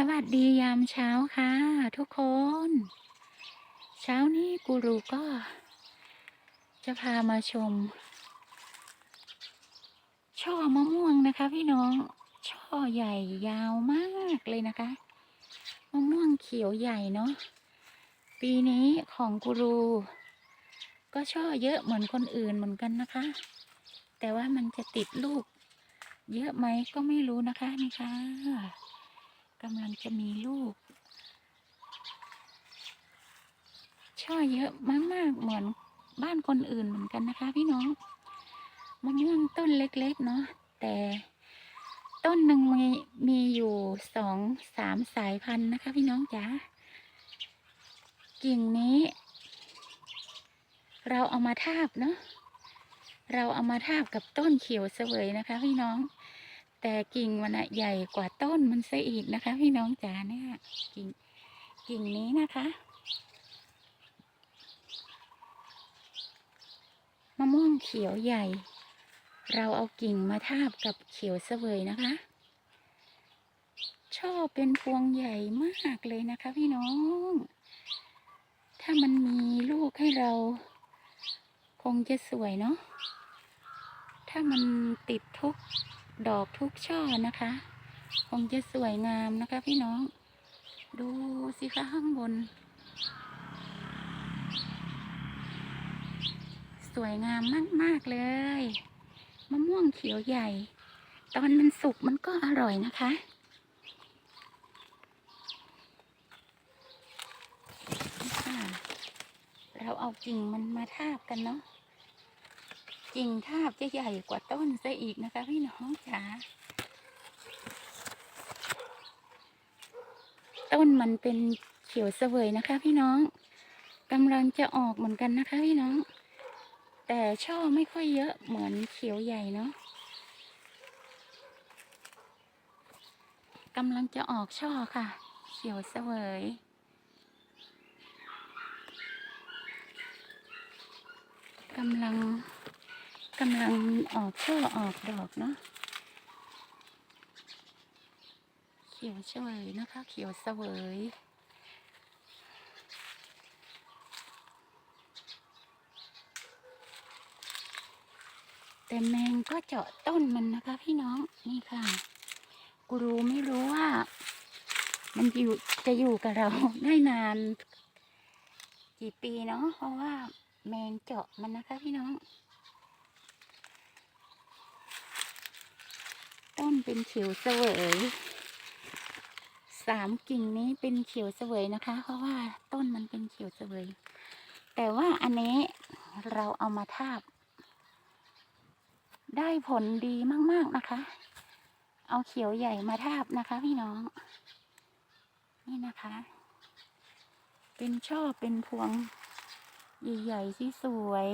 สวัสดียามเช้าค่ะ ทุกคน เช้านี้กูรูก็ จะพามาชม ช่อมะม่วงนะคะ พี่น้อง ช่อใหญ่ยาวมากเลยนะคะ มะม่วงเขียวใหญ่เนาะ ปีนี้ของกูรู ก็ช่อเยอะเหมือนคนอื่นเหมือนกันนะคะ แต่ว่ามันจะติดลูก เยอะไหมก็ไม่รู้นะคะนี่ค่ะ กำลังจะมีลูก ช่อเยอะมากๆเหมือนบ้านคนอื่นเหมือนกันนะคะ พี่น้องมะม่วงต้นเล็กๆเนาะแต่ต้นหนึ่งมีมีอยู่สองสามสายพันธุ์นะคะ พี่น้องจ๋ากิ่งนี้ เราเอามาทาบเนาะเราเอามาทาบกับต้นเขียวเสวยนะคะ พี่น้อง แต่กิ่งมันอะใหญ่กว่าต้นมันซะอีกนะคะ พี่น้องจ๋าเนี่ยกิ่งกิ่งนี้นะคะมะม่วงเขียวใหญ่ เราเอากิ่งมาทาบกับเขียวเสวยนะคะช่อเป็นพวงใหญ่มากเลยนะคะ พี่น้อง ถ้ามันมีลูกให้เรา คงจะสวยเนาะถ้ามันติดทุก ดอกทุกช่อนะคะ คงจะสวยงามนะคะพี่น้อง ดูสิคะข้างบน สวยงามมาก ๆ เลย มะม่วงเขียวใหญ่ ตอนมันสุกมันก็อร่อยนะคะเราเอากิ่งมันมาทาบกันเนาะ กิ่งทาบจะใหญ่กว่าต้นซะอีกนะคะพี่น้องจ๋าต้นมันเป็นเขียวเสวยนะคะ พี่น้องกำลังจะออกเหมือนกันนะคะ พี่น้อง แต่ช่อไม่ค่อยเยอะเหมือนเขียวใหญ่เนาะกำลังจะออกช่อค่ะ เขียวเสวยกำลัง กำลังออกช่อออกดอกเนาะเขียวเสวยนะคะ เขียวเสวยแต่แมงก็เจาะต้นมันนะคะ พี่น้องนี่ค่ะ กูรู้ไม่รู้ว่า มันอยู่จะอยู่กับเราได้นาน กี่ปีเนาะเพราะว่าแมงเจาะมันนะคะพี่น้อง ต้นเป็นเขียวเสวยสามกิ่งนี้เป็นเขียวเสวยนะคะ เพราะว่าต้นมันเป็นเขียวเสวย แต่ว่าอันนี้เราเอามาทาบ ได้ผลดีมาก ๆนะคะ เอาเขียวใหญ่มาทาบนะคะ พี่น้อง นี่นะคะ เป็นช่อเป็นพวงใหญ่ๆที่สวย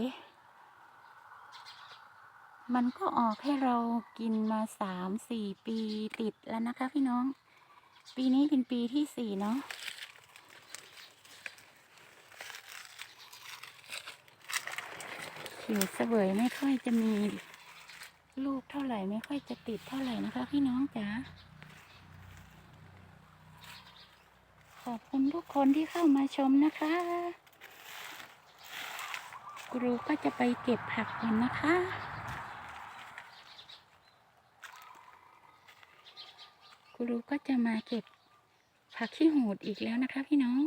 มันก็ออกให้เรากินมาสามสี่ปีติดแล้วนะคะพี่น้อง ปีนี้เป็นปีที่สี่เนาะเขียวเสวยไม่ค่อยจะมีลูกเท่าไหร่ไม่ค่อยจะติดเท่าไหร่นะคะพี่น้องจ๋าขอบคุณทุกคนที่เข้ามาชมนะคะ ครูก็จะไปเก็บผักก่อนนะคะ ครูก็จะมาเก็บผักขี้หูดอีกแล้วนะคะพี่น้อง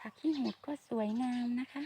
ผักขี้หูดก็สวยงามนะคะ